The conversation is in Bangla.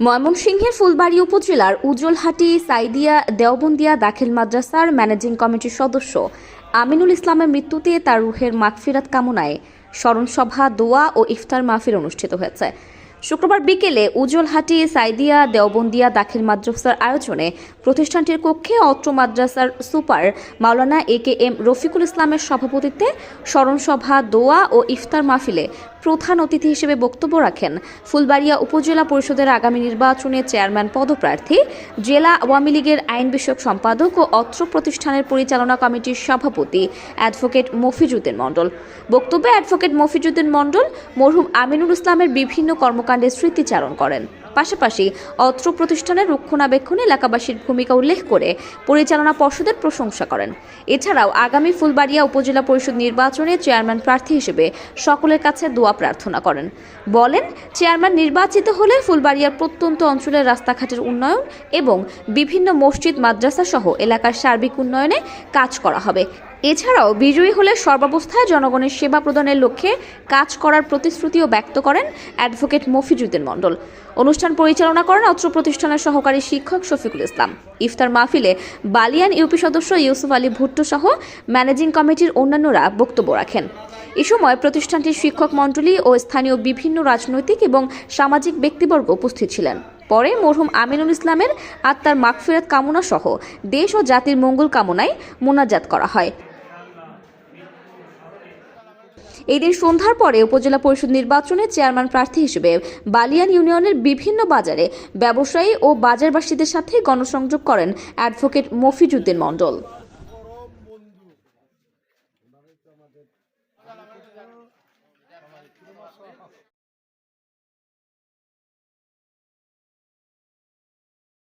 ময়মনসিংহের ফুলবাড়ী উপজেলার উজ্জ্বলহাটি, সাইদিয়া, দেওবন্দিয়া দাখিল মাদ্রাসার ম্যানেজিং কমিটির সদস্য আমিনুল ইসলামের মৃত্যুতে তার রুহের মাগফিরাত কামনায় স্মরণসভা দোয়া ও ইফতার মাহফিল অনুষ্ঠিত হয়েছে। শুক্রবার বিকেলে উজ্জ্বলহাটি, সাইদিয়া, দেওবন্দিয়া দাখিল মাদ্রাসার আয়োজনে প্রতিষ্ঠানটির কক্ষে অত্র মাদ্রাসার super Maulana A K M Rafiqul ইসলামের সভাপতিত্বে স্মরণসভা দোয়া ও ইফতার মাহফিলে প্রধান অতিথি হিসেবে বক্তব্য রাখেন ফুলবাড়িয়া উপজেলা পরিষদের আগামী নির্বাচনে চেয়ারম্যান পদপ্রার্থী, জেলা আওয়ামী লীগের আইন বিষয়ক সম্পাদক ও অত্র প্রতিষ্ঠানের পরিচালনা কমিটির সভাপতি অ্যাডভোকেট মফিজুদ্দিন মণ্ডল। বক্তব্যে অ্যাডভোকেট মফিজুদ্দিন মণ্ডল মরহুম আমিনুল ইসলামের বিভিন্ন কর্মকাণ্ডের স্মৃতিচারণ করেন। পাশাপাশি অত্র প্রতিষ্ঠানের রক্ষণাবেক্ষণে এলাকাবাসীর ভূমিকা উল্লেখ করে পরিচালনা পর্ষদের প্রশংসা করেন। এছাড়াও আগামী ফুলবাড়িয়া উপজেলা পরিষদ নির্বাচনে চেয়ারম্যান প্রার্থী হিসেবে সকলের কাছে দোয়া প্রার্থনা করেন। বলেন, চেয়ারম্যান নির্বাচিত হলে ফুলবাড়িয়ার প্রত্যন্ত অঞ্চলের রাস্তাঘাটের উন্নয়ন এবং বিভিন্ন মসজিদ মাদ্রাসা সহ এলাকার সার্বিক উন্নয়নে কাজ করা হবে। এছাড়াও বিজয়ী হলে সর্বাবস্থায় জনগণের সেবা প্রদানের লক্ষ্যে কাজ করার প্রতিশ্রুতিও ব্যক্ত করেন অ্যাডভোকেট মফিজুদ্দিন মণ্ডল। অনুষ্ঠান পরিচালনা করেন অত্র প্রতিষ্ঠানের সহকারী শিক্ষক শফিকুল ইসলাম। ইফতার মাহফিলে বালিয়ান ইউপি সদস্য ইউসুফ আলী ভুট্টো সহ ম্যানেজিং কমিটির অন্যান্যরা বক্তব্য রাখেন। এ সময় প্রতিষ্ঠানটির শিক্ষক মণ্ডলী ও স্থানীয় বিভিন্ন রাজনৈতিক এবং সামাজিক ব্যক্তিবর্গ উপস্থিত ছিলেন। পরে মরহুম আমিনুল ইসলামের আত্মার মাগফিরাত কামনা সহ দেশ ও জাতির মঙ্গল কামনায় মোনাজাত করা হয়। এদিন সন্ধ্যার পরে উপজেলা পরিষদ নির্বাচনে চেয়ারম্যান প্রার্থী হিসেবে বালিয়ান ইউনিয়নের বিভিন্ন বাজারে ব্যবসায়ী ও বাজারবাসীদের সাথে গণসংযোগ করেন অ্যাডভোকেট মফিজুদ্দিন মণ্ডল।